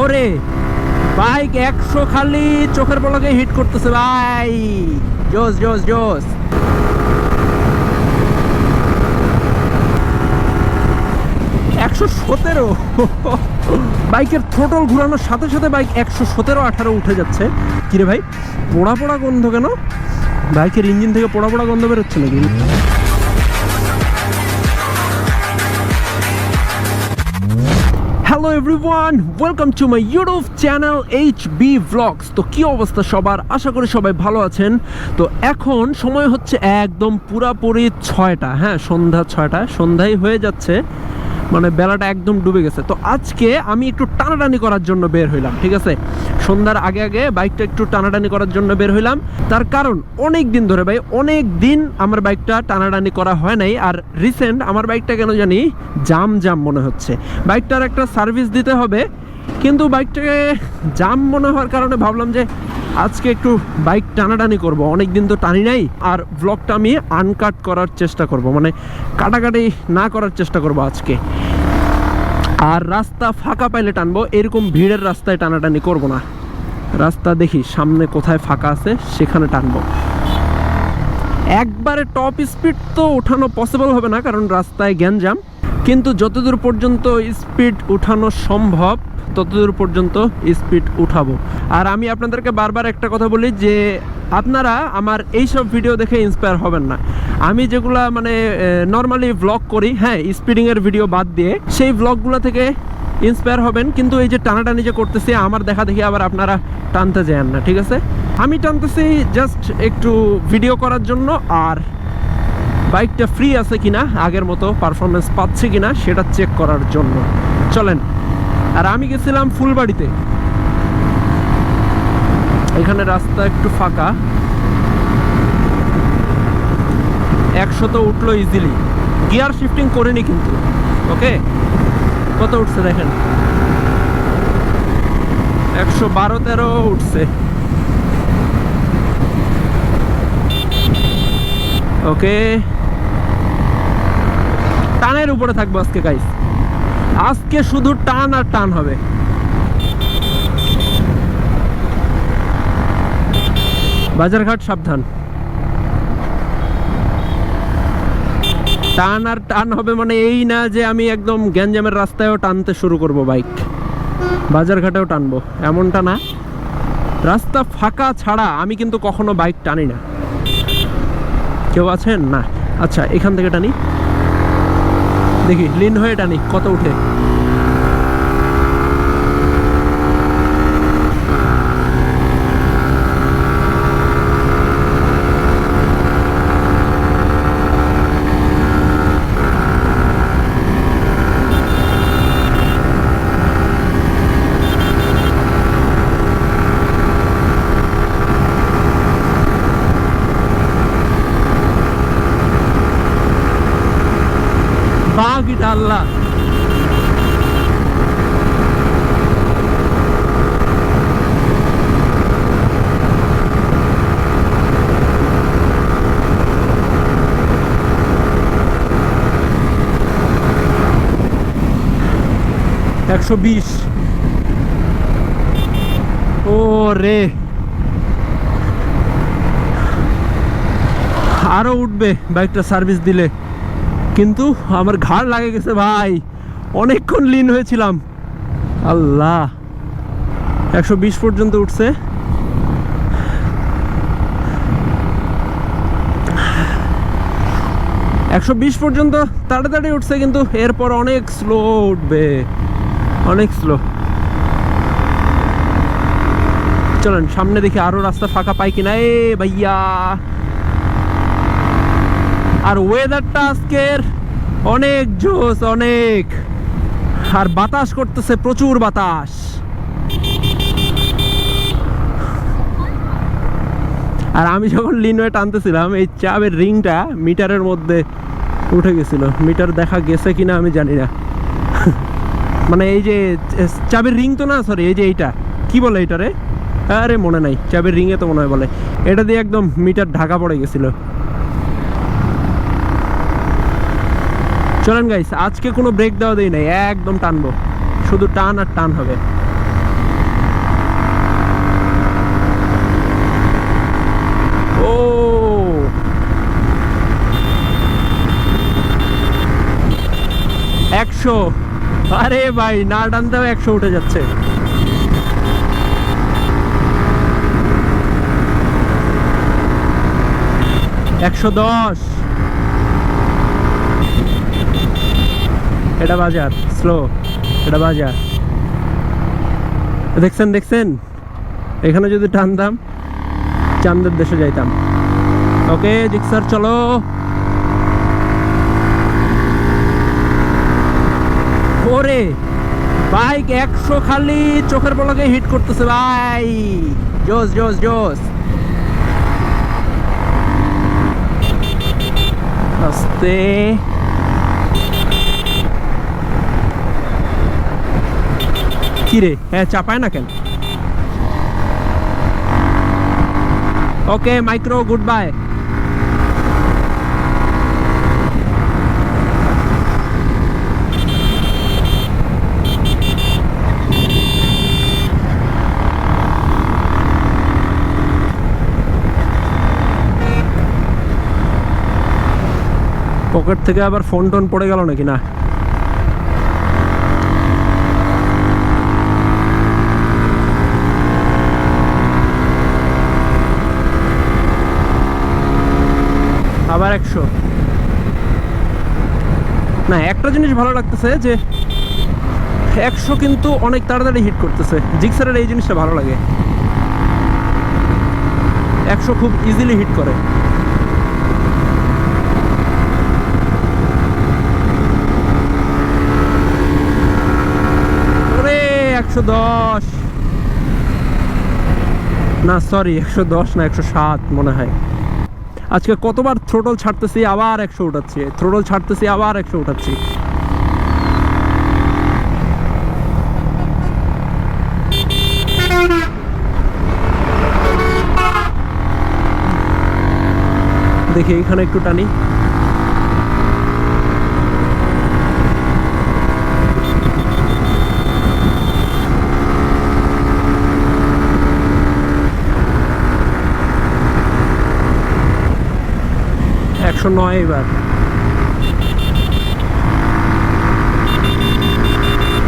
ওরে। বাইক একশো খালি চোখের পলকে হিট করতেছে, ভাই। জোস জোস জোস। একশো সতেরো। বাইকের থ্রোটল ঘুরানোর সাথে সাথে বাইক একশো সতেরো, আঠারো উঠে যাচ্ছে। কিরে ভাই, পোড়া পোড়া গন্ধ কেন? বাইকের ইঞ্জিন থেকে পোড়া পোড়া গন্ধ বেরোচ্ছে নাকি? Hello everyone welcome to my YouTube channel H B vlogs তো কী অবস্থা সবার? আশা করি সবাই ভালো আছেন। তো এখন সময় হচ্ছে একদম পুরাপুরি ছয়টা। হ্যাঁ সন্ধ্যা ছয়টা। সন্ধ্যায় হয়ে যাচ্ছে। মানে বেলাটা একদম ডুবে গেছে। তো আজকে আমি একটু টানাটানি করার জন্য বের হইলাম, ঠিক আছে? সন্ধ্যার আগে আগে বাইকটা একটু টানাটানি করার জন্য বের হইলাম। তার কারণ অনেক দিন ধরে ভাই, অনেক দিন আমার বাইকটা টানাটানি করা হয় নাই আর রিসেন্ট আমার বাইকটা কেন জানি জাম জাম মনে হচ্ছে। বাইকটার একটা সার্ভিস দিতে হবে, কিন্তু বাইকটাকে জাম মনে হওয়ার কারণে ভাবলাম যে আজকে একটু বাইক টানাটানি করব। অনেক দিন তো টানি নাই, আর ব্লগটা আমি আনকাট করার চেষ্টা করব। মানে কাটাকাটি না করার চেষ্টা করব আজকে। আর রাস্তা ফাঁকা পাইলে টানবো, এরকম ভিড়ের রাস্তায় টানাটানি করব না। রাস্তা দেখি, সামনে কোথায় ফাঁকা আছে, সেখানে টানবো। একবারে টপ স্পিড তো ওঠানো পসিবল হবে না, কারণ রাস্তায় গ্যাঞ্জাম। কিন্তু যতদূর পর্যন্ত স্পিড উঠানো সম্ভব ততদূর পর্যন্ত স্পিড উঠাবো। আর আমি আপনাদেরকে বারবার একটা কথা বলি যে, আপনারা আমার এই সব ভিডিও দেখে ইন্সপায়ার হবেন না। আমি যেগুলা মানে নর্মালি ব্লগ করি হ্যাঁ স্পিডিংয়ের ভিডিও বাদ দিয়ে, সেই ব্লগগুলো থেকে ইন্সপায়ার হবেন। কিন্তু এই যে টানাটানি যে করতেছি, আমার দেখা দেখি আবার আপনারা টানতে যান না, ঠিক আছে? আমি টানতেছি জাস্ট একটু ভিডিও করার জন্য, আর বাইকটা ফ্রি আছে কিনা, আগের মতো পারফরমেন্স পাচ্ছে কিনা, সেটা চেক করার জন্য। চলেন। আর আমি গেছিলাম ফুলবাড়িতে। এখানে রাস্তা একটু ফাঁকা। একশো তো উঠল ইজিলি গিয়ার শিফটিং করিনি কিন্তু ওকে কত উঠছে দেখেন? একশো বারো তেরো উঠছে। ওকে টানের উপরে থাকব আজকে গাইস আজকে শুধু টান আর টান হবে। বাজারঘাট সাবধান। টান আর টান হবে মানে এই না যে আমি একদম গ্যাঞ্জামের রাস্তায়ও টানতে শুরু করব বাইক। বাজারঘাটেও টানবো, এমনটা না। রাস্তা ফাঁকা ছাড়া আমি কিন্তু কখনো বাইক টানি না। কেউ আছেন? না। আচ্ছা এখান থেকে টানি। দেখি, লিন হয়ে টানি, কত উঠে? বাঘিটা আল্লাহ একশো বিশ। ও রে। আরও উঠবে বাইকটা সার্ভিস দিলে। কিন্তু আমার ঘাড় লাগে গেছে ভাই। অনেকক্ষণ লিন হয়েছিলাম। আল্লাহ। একশো বিশ পর্যন্ত উঠছে। একশো বিশ পর্যন্ত তাড়াতাড়ি উঠছে কিন্তু এরপর অনেক স্লো উঠবে। অনেক স্লো। চলেন, সামনে দেখি আরও রাস্তা ফাঁকা পাই কিনা। এ ভাইয়া। আর ওয়েদারটা আজকের অনেক জোস অনেক। আর বাতাস করতেছে প্রচুর বাতাস। আর আমি যখন লিনওয়ে টানতেছিলাম, এই চাবের রিংটা মিটারের মধ্যে উঠে গেছিল। মিটার দেখা গেছে কিনা আমি জানি না। মানে এই যে, চাবের রিং তো না সরি এই যে এইটা। কি বলে এটা রে আরে মনে নাই, চাবের রিংয়ে তো মনে হয় বলে। এটা দিয়ে একদম মিটার ঢাকা পড়ে গেছিল। চলেন গাইস আজকে কোনো ব্রেক দেওয়া দেয় নাই, একদম টানবো। শুধু টান আর টান হবে। ও। একশো। আরে ভাই, না টানতেও একশো উঠে যাচ্ছে। একশো দশ। এটা বাজার স্লো এটা বাজার। দেখছেন দেখছেন? এখানে যদি টানতাম চান্দের দেশে যাইতাম। ওকে, জিক্সার, চলো। ওরে, বাইক একশো খালি চোখের পলকে হিট করতেছে, ভাই। জোস জোস জোস। আস্তে। কি রে? হ্যাঁ চাপায় না কেন? Okay micro good bye pocket থেকে আবার ফোন টোন পড়ে গেল নাকি? না। আবার একশো। না, একটা জিনিস ভালো লাগতেছে যে একশো কিন্তু অনেক তাড়াতাড়ি হিট করতেছে। জিক্সারের এই জিনিসটা ভালো লাগে। একশো খুব ইজিলি হিট করে। একশো দশ। না সরি একশো দশ না, একশো সাত মনে হয়। আজকে কতবার থ্রোটল ছাড়তেছি, আবার একশো উঠাচ্ছি। থ্রোটল ছাড়তেছি, আবার একশো উঠাচ্ছি। দেখি, এখানে একটু টানি। একশো নয় এবার।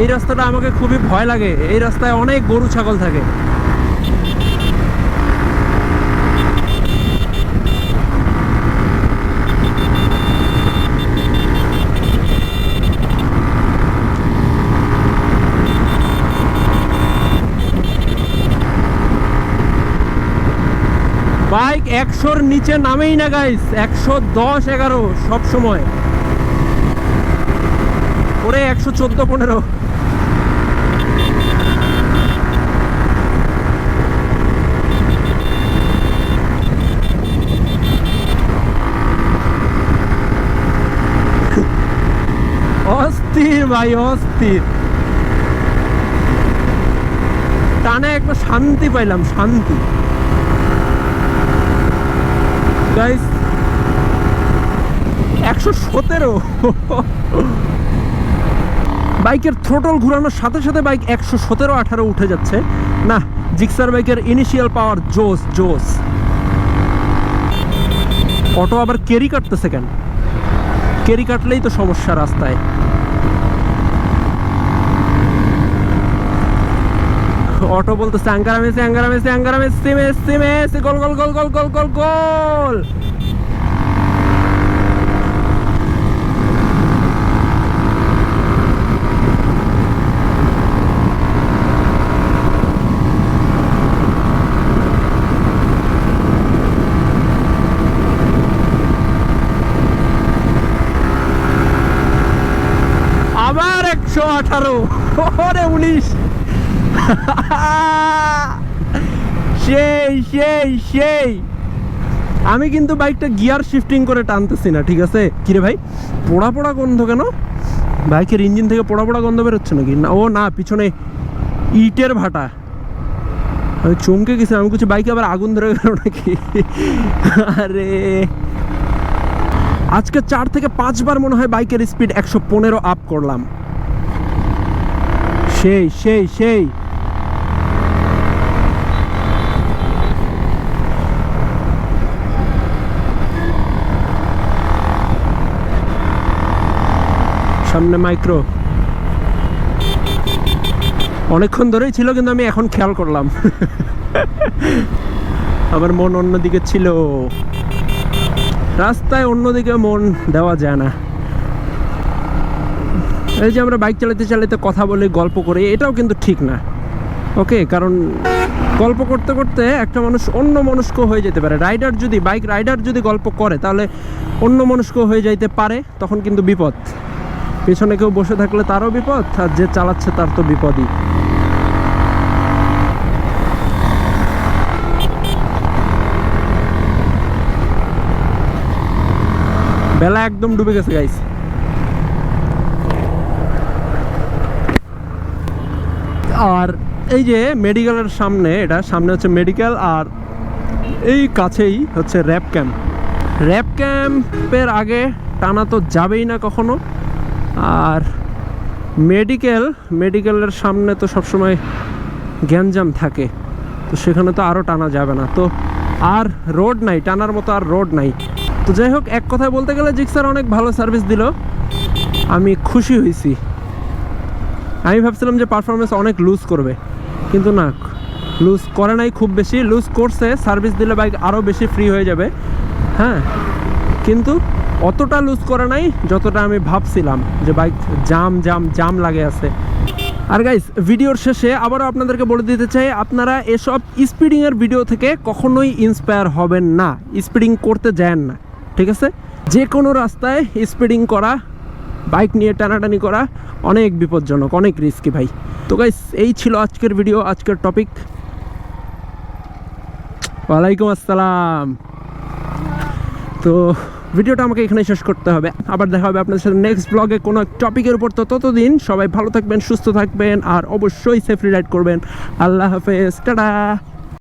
এই রাস্তাটা আমাকে খুবই ভয় লাগে। এই রাস্তায় অনেক গরু, ছাগল থাকে। বাইক একশোর নিচে নামেই না গাইস একশো দশ, এগারো, সব সময়। ওরে একশো চোদ্দ, পনেরো। অস্থির ভাই, অস্থির। টানে একটা শান্তি পাইলাম, শান্তি। গাইস একশো সতেরো। বাইকের থ্রোটল ঘুরানোর সাথে সাথে বাইক একশো সতেরো, আঠারো উঠে যাচ্ছে। না, জিক্সার বাইকের ইনিশিয়াল পাওয়ার জোস জোস। অটো আবার কেরি কাটতেছে কেন? কেরি কাটলেই তো সমস্যা রাস্তায়। অটো বলতেছে আঙ্গারা মেসি আঙ্গারা Messi Angara Messi Messi Messi, goal goal goal goal goal goal goal. আবার একশো আঠারো। উনিশ। সেই সেই আমি কিন্তু বাইকটা গিয়ার শিফটিং করে টানতেছি না, ঠিক আছে? কিরে ভাই? পোড়া পোড়া গন্ধ কেন? বাইকের ইঞ্জিন থেকে পোড়া পোড়া গন্ধ বেরোচ্ছে নাকি? না, ও না, পিছনে ইটের ভাটা। আমি চমকে গেছি, আমি কিছু বাইকে আবার আগুন ধরে গেল নাকি? আরে। আজকে চার থেকে পাঁচবার মনে হয় বাইকের স্পিড একশো পনেরো আপ করলাম। সেই সেই সেই। সামনে মাইক্রো অনেকক্ষণ ধরেই ছিল, কিন্তু আমি এখন খেয়াল করলাম। আমার মন অন্যদিকে ছিল। রাস্তায় অন্যদিকে মন দেওয়া যায় না। এই যে আমরা বাইক চালাতে চালাতে কথা বলি, গল্প করি, এটাও কিন্তু ঠিক না। ওকে কারণ গল্প করতে করতে একটা মানুষ অন্য মনস্ক হয়ে যেতে পারে। রাইডার যদি বাইক রাইডার যদি গল্প করে, তাহলে অন্য মনস্ক হয়ে যাইতে পারে, তখন কিন্তু বিপদ। পেছনে কেউ বসে থাকলে তারও বিপদ, আর যে চালাচ্ছে তার তো বিপদই। বেলা একদম ডুবে গেছে গাইস আর এই যে মেডিকেলের সামনে, এটা সামনে হচ্ছে মেডিকেল, আর এই কাছেই হচ্ছে র্যাব ক্যাম্প। র্যাব ক্যাম্পের আগে টানা তো যাবেই না কখনো। আর মেডিকেল মেডিকেলের সামনে তো সবসময় গ্যাঞ্জাম থাকে। তো সেখানে তো আরও টানা যাবে না। তো আর রোড নাই, টানার মতো আর রোড নাই। তো যাই হোক, এক কথায় বলতে গেলে জিক্সার অনেক ভালো সার্ভিস দিল। আমি খুশি হয়েছি। আমি ভাবছিলাম যে পারফরমেন্স অনেক লুজ করবে। কিন্তু না লুজ করে নাই খুব বেশি। লুজ করছে সার্ভিস দিলে বাইক আরও বেশি ফ্রি হয়ে যাবে। হ্যাঁ কিন্তু অতটা লুজ করে নাই, যতটা আমি ভাবছিলাম যে বাইক জাম জাম জাম লাগে আছে। আর গাইস ভিডিওর শেষে আবারও আপনাদেরকে বলে দিতে চাই, আপনারা এসব স্পিডিংয়ের ভিডিও থেকে কখনোই ইন্সপায়ার হবেন না স্পিডিং করতে যান না, ঠিক আছে? যে কোনো রাস্তায় স্পিডিং করা বাইক নিয়ে টানাটানি করা অনেক বিপজ্জনক, অনেক রিস্কি ভাই। তো গাইস এই ছিল আজকের ভিডিও আজকের টপিক ওয়ালাইকুম আসসালাম। তো ভিডিওটা আমাকে এখানে শেষ করতে হবে। আবার দেখা হবে আপনাদের সাথে নেক্সট ব্লগে কোনো টপিকের উপর। তো ততদিন সবাই ভালো থাকবেন, সুস্থ থাকবেন, আর অবশ্যই সেফলি রাইড করবেন। আল্লাহ হাফেজ, টাটা।